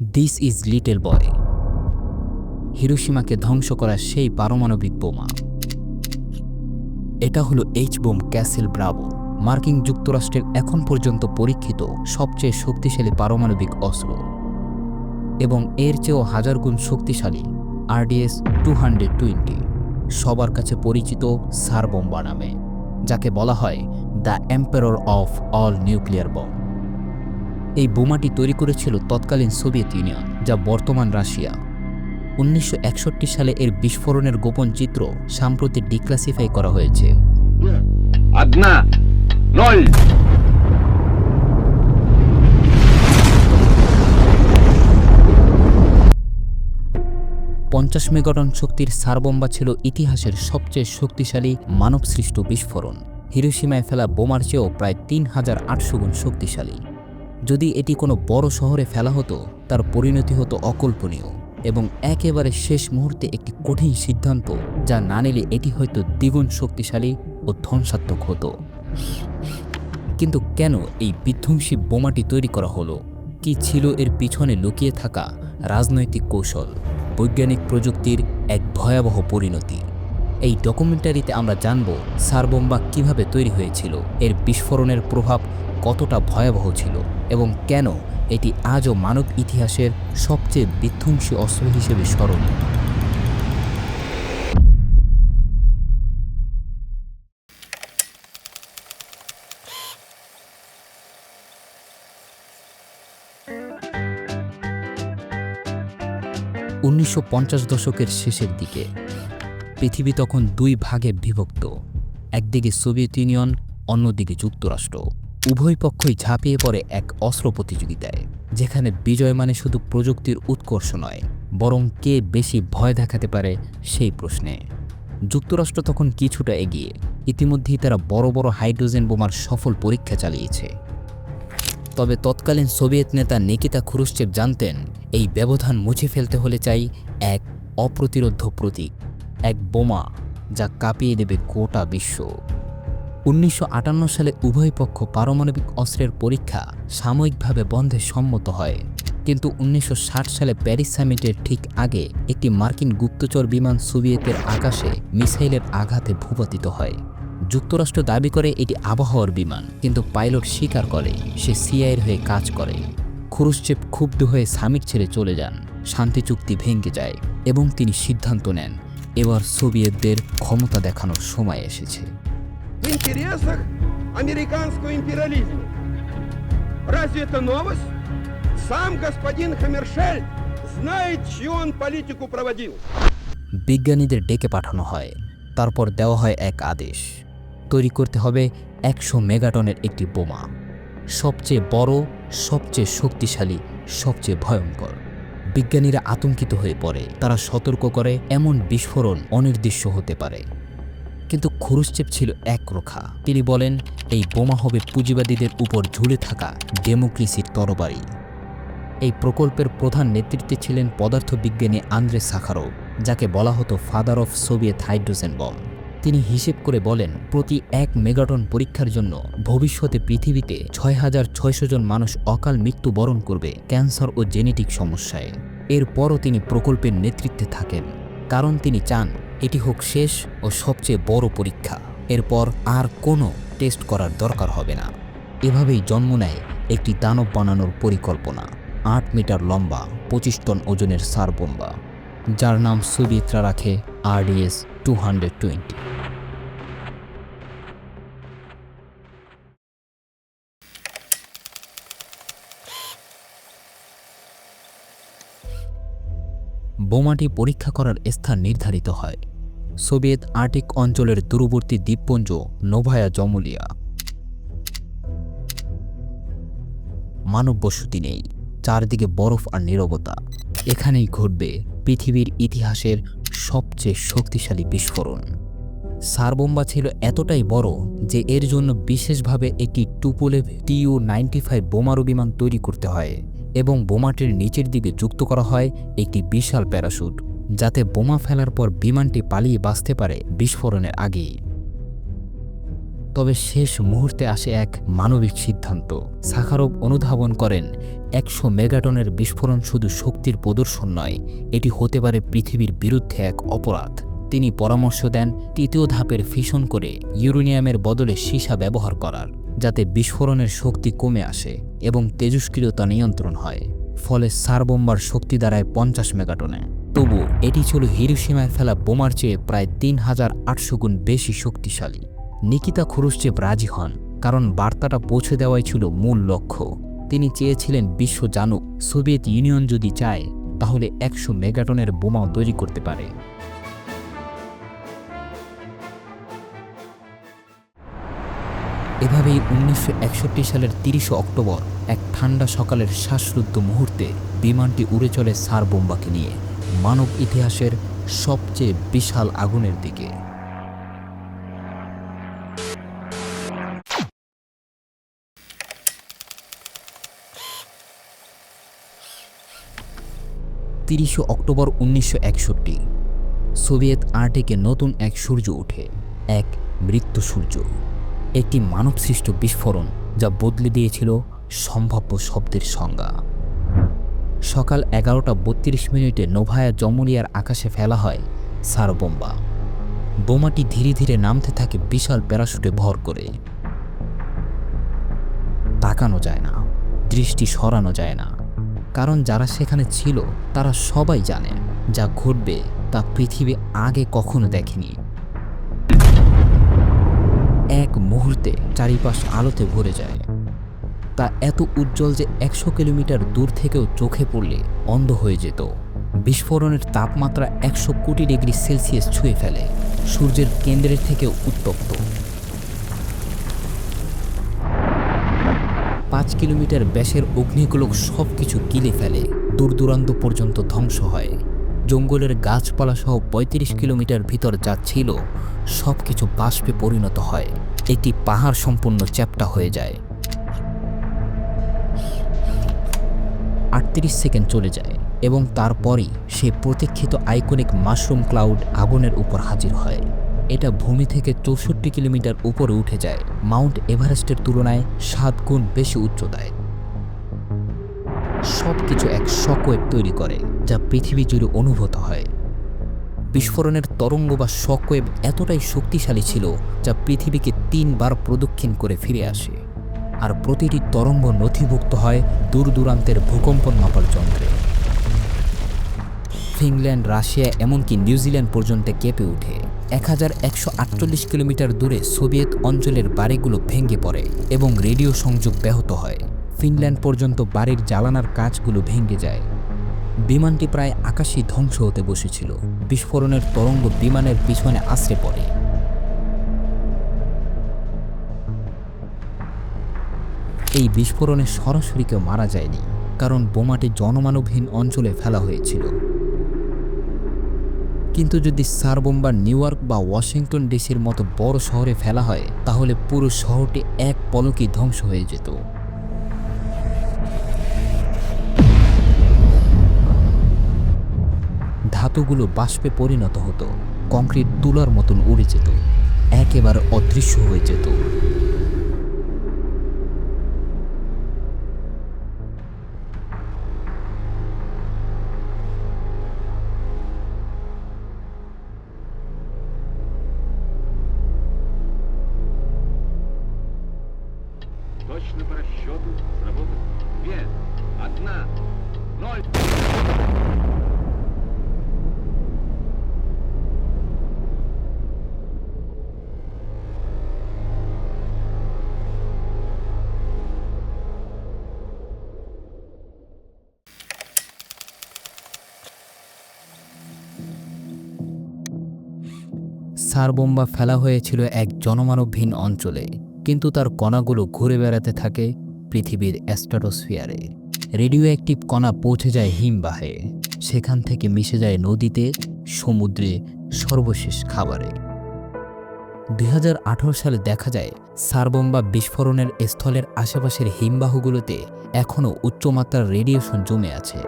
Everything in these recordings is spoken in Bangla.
দিস ইজ লিটল বয় হিরোসীমাকে ধ্বংস করা সেই পারমাণবিক বোমা। এটা হলো এইচ বোম ক্যাসেল ব্রাভো মার্কিন যুক্তরাষ্ট্রের এখন পর্যন্ত পরীক্ষিত সবচেয়ে শক্তিশালী পারমাণবিক অস্ত্র। এবং এর চেয়েও হাজার গুণ শক্তিশালী আরডিএস টু হান্ড্রেড টোয়েন্টি সবার কাছে পরিচিত সার বোম্বা নামে, যাকে বলা হয় the emperor of all nuclear bomb এই বোমাটি তৈরি করেছিল তৎকালীন সোভিয়েত ইউনিয়ন যা বর্তমান রাশিয়া। উনিশশো একষট্টি সালে এর বিস্ফোরণের গোপন চিত্র সাম্প্রতি ডিক্লাসিফাই করা হয়েছে। পঞ্চাশ মেগাটন শক্তির সারবম্বা ছিল ইতিহাসের সবচেয়ে শক্তিশালী মানবসৃষ্ট বিস্ফোরণ। হিরোসীমায় ফেলা বোমার চেয়েও প্রায় তিন হাজার আটশো গুণ শক্তিশালী। যদি এটি কোনো বড় শহরে ফেলা হতো, তার পরিণতি হতো অকল্পনীয় এবং একেবারে শেষ মুহূর্তে একটি কঠিন সিদ্ধান্ত যা না নিলে এটি হয়তো দ্বিগুণ শক্তিশালী ও ধ্বংসাত্মক হতো। কিন্তু কেন এই বিধ্বংসী বোমাটি তৈরি করা হলো? কি ছিল এর পিছনে লুকিয়ে থাকা রাজনৈতিক কৌশল, বৈজ্ঞানিক প্রযুক্তির এক ভয়াবহ পরিণতি? এই ডকুমেন্টারিতে আমরা জানব সারবোম্বা কীভাবে তৈরি হয়েছিল, এর বিস্ফোরণের প্রভাব কতটা ভয়াবহ ছিল এবং কেন এটি আজও মানব ইতিহাসের সবচেয়ে বিধ্বংসী অস্ত্র হিসেবে স্মরণীয় উনিশশো পঞ্চাশ দশকের শেষের দিকে পৃথিবী তখন দুই ভাগে বিভক্ত। একদিকে সোভিয়েত ইউনিয়ন, অন্যদিকে যুক্তরাষ্ট্র। উভয় পক্ষই ঝাঁপিয়ে পড়ে এক অস্ত্র প্রতিযোগিতায়, যেখানে বিজয় মানে শুধু প্রযুক্তির উৎকর্ষ নয়, বরং কে বেশি ভয় দেখাতে পারে সেই প্রশ্নে। যুক্তরাষ্ট্র তখন কিছুটা এগিয়ে, ইতিমধ্যেই তারা বড় বড় হাইড্রোজেন বোমার সফল পরীক্ষা চালিয়েছে। তবে তৎকালীন সোভিয়েত নেতা নিকিতা খুরুশ্চেভ জানতেন, এই ব্যবধান মুছে ফেলতে হলে চাই এক অপ্রতিরোধ্য প্রতীক। এক বোমা যা কাঁপিয়ে দেবে গোটা বিশ্ব। উনিশশো আটান্ন সালে উভয় পক্ষ পারমাণবিক অস্ত্রের পরীক্ষা সাময়িকভাবে বন্ধে সম্মত হয়। কিন্তু উনিশশো ষাট সালে প্যারিস সামিটের ঠিক আগে একটি মার্কিন গুপ্তচর বিমান সোভিয়েতের আকাশে মিসাইলের আঘাতে ভূপাতিত হয়। যুক্তরাষ্ট্র দাবি করে এটি আবহাওয়ার বিমান, কিন্তু পাইলট স্বীকার করে সে সিআইয়ের হয়ে কাজ করে। খুরুশ্চেপ ক্ষুব্ধ হয়ে সামিট ছেড়ে চলে যান, শান্তি চুক্তি ভেঙে যায় এবং তিনি সিদ্ধান্ত নেন। এবার সোভিয়েতদের ক্ষমতা দেখানোর সময় এসেছে в интересах американского империализма. Разве это новость? Сам господин Хаммершельд знает, чью он политику проводил. বিজ্ঞানীদের ডেকে পাঠানো হয় তারপর দেওয়া হয় এক আদেশ তৈরি করতে হবে একশো মেগাটনের একটি বোমা সবচেয়ে বড় সবচেয়ে শক্তিশালী সবচেয়ে ভয়ঙ্কর বিজ্ঞানীরা আতঙ্কিত হয়ে পড়ে। তারা সতর্ক করে, এমন বিস্ফোরণ অনির্দিষ্ট হতে পারে। কিন্তু খুরুশ্চেপ ছিল একরোখা তিনি বলেন, এই বোমা হবে পুঁজিবাদীদের উপর ঝুলে থাকা ডেমোক্রেসির তরবারি। এই প্রকল্পের প্রধান নেতৃত্বে ছিলেন পদার্থবিজ্ঞানী আন্দ্রে সাখারোভ যাকে বলা হতো father of Soviet hydrogen bomb তিনি হিসেব করে বলেন, প্রতি এক মেগাটন পরীক্ষার জন্য ভবিষ্যতে পৃথিবীতে ছয় হাজার ছয়শো জন মানুষ অকাল মৃত্যু বরণ করবে ক্যান্সার ও জেনেটিক সমস্যায়। এরপরও তিনি প্রকল্পের নেতৃত্বে থাকেন, কারণ তিনি চান এটি হোক শেষ ও সবচেয়ে বড় পরীক্ষা। এরপর আর কোনো টেস্ট করার দরকার হবে না। এভাবেই জন্ম নেয় একটি দানব বানানোর পরিকল্পনা, আট মিটার লম্বা, পঁচিশ টন ওজনের সার বোম্বা, যার নাম সোভিয়েতরা রাখে আরডিএস টু হান্ড্রেড টোয়েন্টি। বোমাটি পরীক্ষা করার স্থান নির্ধারিত হয়। সোভিয়েত আর্টিক অঞ্চলের দূরবর্তী দ্বীপপুঞ্জ, নোভায়া জমুলিয়া। মানব বসতি নেই, চারদিকে বরফ আর নীরবতা। এখানেই ঘটবে পৃথিবীর ইতিহাসের সবচেয়ে শক্তিশালী বিস্ফোরণ। সারবোম্বা ছিল এতটাই বড় যে এর জন্য বিশেষভাবে একটি টুপোলে টিইউ নাইনটি ফাইভ বোমারু বিমান তৈরি করতে হয়। এবং বোমাটির নিচের দিকে যুক্ত করা হয় একটি বিশাল প্যারাশুট, যাতে বোমা ফেলার পর বিমানটি পালিয়ে বাঁচতে পারে বিস্ফোরণের আগে। তবে শেষ মুহূর্তে আসে এক মানবিক সিদ্ধান্ত। সাখারভ অনুধাবন করেন, একশো মেগাটনের বিস্ফোরণ শুধু শক্তির প্রদর্শন নয়, এটি হতে পারে পৃথিবীর বিরুদ্ধে এক অপরাধ। তিনি পরামর্শ দেন, তৃতীয় ধাপের ফিশন করে ইউরেনিয়ামের বদলে সীসা ব্যবহার করার। যাতে বিস্ফোরণের শক্তি কমে আসে এবং তেজস্ক্রিয়তা নিয়ন্ত্রণ হয়, ফলে সারবোম্বার শক্তি দাঁড়ায় পঞ্চাশ মেগাটনে। তবু এটি ছিল হিরোসীমায় ফেলা বোমার চেয়ে প্রায় তিন হাজার আটশো গুণ বেশি শক্তিশালী। নিকিতা খুরুশচেভ রাজি হন, কারণ বার্তাটা পৌঁছে দেওয়াই ছিল মূল লক্ষ্য। তিনি চেয়েছিলেন বিশ্ব জানুক, সোভিয়েত ইউনিয়ন যদি চায়, তাহলে একশো মেগাটনের বোমাও তৈরি করতে পারে। এভাবেই উনিশশো একষট্টি সালের তিরিশে অক্টোবর এক ঠান্ডা সকালের শ্বাসরুদ্ধ মুহূর্তে বিমানটি উড়ে চলে সার বোম্বাকে নিয়ে, মানব ইতিহাসের সবচেয়ে বিশাল আগুনের দিকে। তিরিশে অক্টোবর উনিশশো একষট্টি, সোভিয়েত আর্টিকে নতুন এক সূর্য ওঠে, এক মৃত্যু সূর্য। একটি মানবসৃষ্ট বিস্ফোরণ যা বদলে দিয়েছিল সম্ভাব্য শব্দের সংজ্ঞা। সকাল এগারোটা বত্রিশ মিনিটে নোভায়া জমুরিয়ার আকাশে ফেলা হয় সার বোম্বা বোমাটি ধীরে ধীরে নামতে থাকে বিশাল প্যারাশুটে ভর করে। তাকানো যায় না, দৃষ্টি সরানো যায় না, কারণ যারা সেখানে ছিল তারা সবাই জানে যা ঘটবে তা পৃথিবী আগে কখনো দেখেনি। এক মুহূর্তে চারিপাশ আলোতে ভরে যায়। তা এত উজ্জ্বল যে একশো কিলোমিটার দূর থেকেও চোখে পড়লে অন্ধ হয়ে যেত। বিস্ফোরণের তাপমাত্রা একশো কোটি ডিগ্রি সেলসিয়াস ছুঁয়ে ফেলে, সূর্যের কেন্দ্রের থেকেও উত্তপ্ত। পাঁচ কিলোমিটার ব্যাসের অগ্নিগোলক সব কিছু কিলে ফেলে দূর দূরান্ত পর্যন্ত ধ্বংস হয়। জঙ্গলের গাছপালা সহ পঁয়ত্রিশ কিলোমিটার ভিতর যা ছিল সব কিছু বাষ্পে পরিণত হয়। একটি পাহাড় সম্পূর্ণ চ্যাপ্টা হয়ে যায়। আটত্রিশ সেকেন্ড চলে যায় এবং তারপরই সে প্রতীক্ষিত আইকনিক মাশরুম ক্লাউড আগুনের উপর হাজির হয়। এটা ভূমি থেকে চৌষট্টি কিলোমিটার উপরে উঠে যায়। মাউন্ট এভারেস্টের তুলনায় সাত গুণ বেশি উচ্চতায়। সব কিছু এক শকওয়েভ তৈরি করে। যা পৃথিবী জুড়ে অনুভূত হয়। বিস্ফোরণের তরঙ্গ বা শকওয়েভ এতটাই শক্তিশালী ছিল যা পৃথিবীকে তিনবার প্রদক্ষিণ করে ফিরে আসে। আর প্রতিটি তরঙ্গ নথিভুক্ত হয় দূর দূরান্তের ভূকম্পন মাপার যন্ত্রে। ফিনল্যান্ড, রাশিয়া এমনকি নিউজিল্যান্ড পর্যন্ত কেঁপে ওঠে। এক হাজার একশো আটচল্লিশ কিলোমিটার দূরে সোভিয়েত অঞ্চলের বাড়িগুলো ভেঙে পড়ে এবং রেডিও সংযোগ ব্যাহত হয়। ফিনল্যান্ড পর্যন্ত বাড়ির জ্বালানার কাজগুলো ভেঙে যায়। বিমানটি প্রায় আকাশী ধ্বংস হতে বসেছিল। বিস্ফোরণের তরঙ্গ বিমানের পিছনে আশ্রে পড়ে। এই বিস্ফোরণে সরাসরি কেউ মারা যায়নি, কারণ বোমাটি জনমানবহীন অঞ্চলে ফেলা হয়েছিল। কিন্তু যদি সার বোম্বার নিউ ইয়র্ক বা ওয়াশিংটন ডিসির মতো বড় শহরে ফেলা হয়, তাহলে পুরো শহরটি এক পলকেই ধ্বংস হয়ে যেত। ধাতুগুলো বাষ্পে পরিণত হতো কংক্রিট তুলার মতন উড়ে যেত একেবারে অদৃশ্য হয়ে যেত Точно по расчету сработал. Две, одна, ноль. সার বোম্বা ফেলা হয়েছিল এক জনমানবহীন অঞ্চলে, কিন্তু তার কণাগুলো ঘুরে বেড়াতে থাকে পৃথিবীর অ্যাস্ট্রাটোস্ফিয়ারে রেডিও অ্যাক্টিভ কণা পৌঁছে যায় হিমবাহে, সেখান থেকে মিশে যায় নদীতে, সমুদ্রে সর্বশেষ খাবারে। দু হাজার আঠারো সালে দেখা যায় সারবোম্বা বিস্ফোরণের স্থলের আশেপাশের হিমবাহগুলোতে এখনও উচ্চমাত্রার রেডিয়েশন জমে আছে।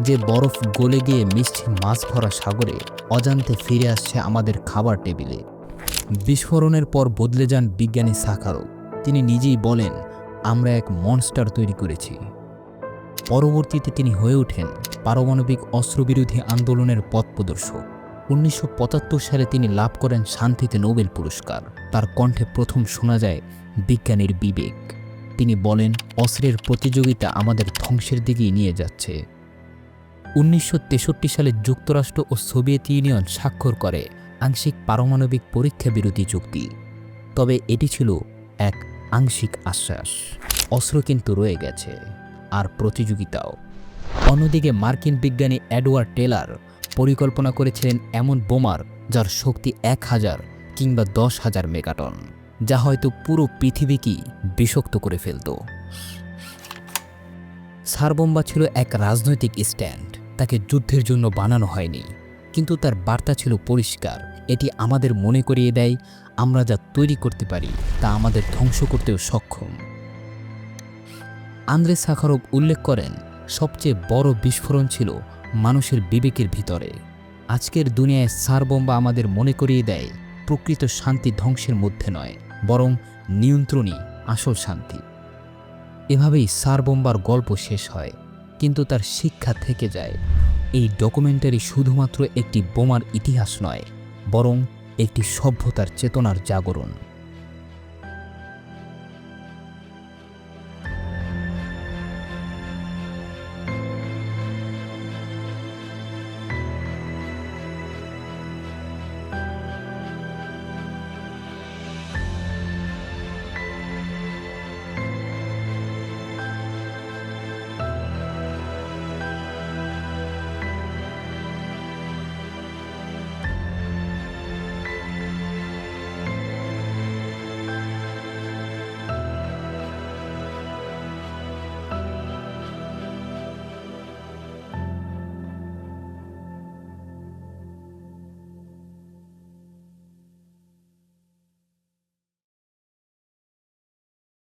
যে বরফ গলে গিয়ে মিষ্টি মাছ ভরা সাগরে অজান্তে ফিরে আসছে আমাদের খাবার টেবিলে। বিস্ফোরণের পর বদলে যান বিজ্ঞানী সাকারো। তিনি নিজেই বলেন, আমরা এক মনস্টার তৈরি করেছি। পরবর্তীতে তিনি হয়ে ওঠেন পারমাণবিক অস্ত্রবিরোধী আন্দোলনের পথপ্রদর্শক উনিশশো পঁচাত্তর সালে তিনি লাভ করেন শান্তিতে নোবেল পুরস্কার। তার কণ্ঠে প্রথম শোনা যায় বিজ্ঞানীর বিবেক। তিনি বলেন, অস্ত্রের প্রতিযোগিতা আমাদের ধ্বংসের দিকেই নিয়ে যাচ্ছে। উনিশশো তেষট্টি সালে যুক্তরাষ্ট্র ও সোভিয়েত ইউনিয়ন স্বাক্ষর করে আংশিক পারমাণবিক পরীক্ষা বিরোধী চুক্তি। তবে এটি ছিল এক আংশিক আশ্বাস। অস্ত্র কিন্তু রয়ে গেছে। আর প্রতিযোগিতাও। অন্যদিকে মার্কিন বিজ্ঞানী অ্যাডওয়ার্ড টেলার পরিকল্পনা করেছিলেন এমন বোমার যার শক্তি এক হাজার কিংবা দশ হাজার মেগাটন, যা হয়তো পুরো পৃথিবীকেই বিষাক্ত করে ফেলত। সারবোম্বা ছিল এক রাজনৈতিক স্ট্যান্ড। তাকে যুদ্ধের জন্য বানানো হয়নি। কিন্তু তার বার্তা ছিল পরিষ্কার। এটি আমাদের মনে করিয়ে দেয়, আমরা যা তৈরি করতে পারি, তা আমাদের ধ্বংস করতেও সক্ষম। আন্দ্রে সাখারভ উল্লেখ করেন, সবচেয়ে বড় বিস্ফোরণ ছিল মানুষের বিবেকের ভিতরে। আজকের দুনিয়ায় সারবোম্বা আমাদের মনে করিয়ে দেয়, প্রকৃত শান্তি ধ্বংসের মধ্যে নয়, বরং নিয়ন্ত্রণই আসল শান্তি। এভাবেই সারবোম্বার গল্প শেষ হয়। কিন্তু তার শিক্ষা থেকে যায়। এই ডকুমেন্টারি শুধুমাত্র একটি বোমার ইতিহাস নয়, বরং একটি সভ্যতার চেতনার জাগরণ।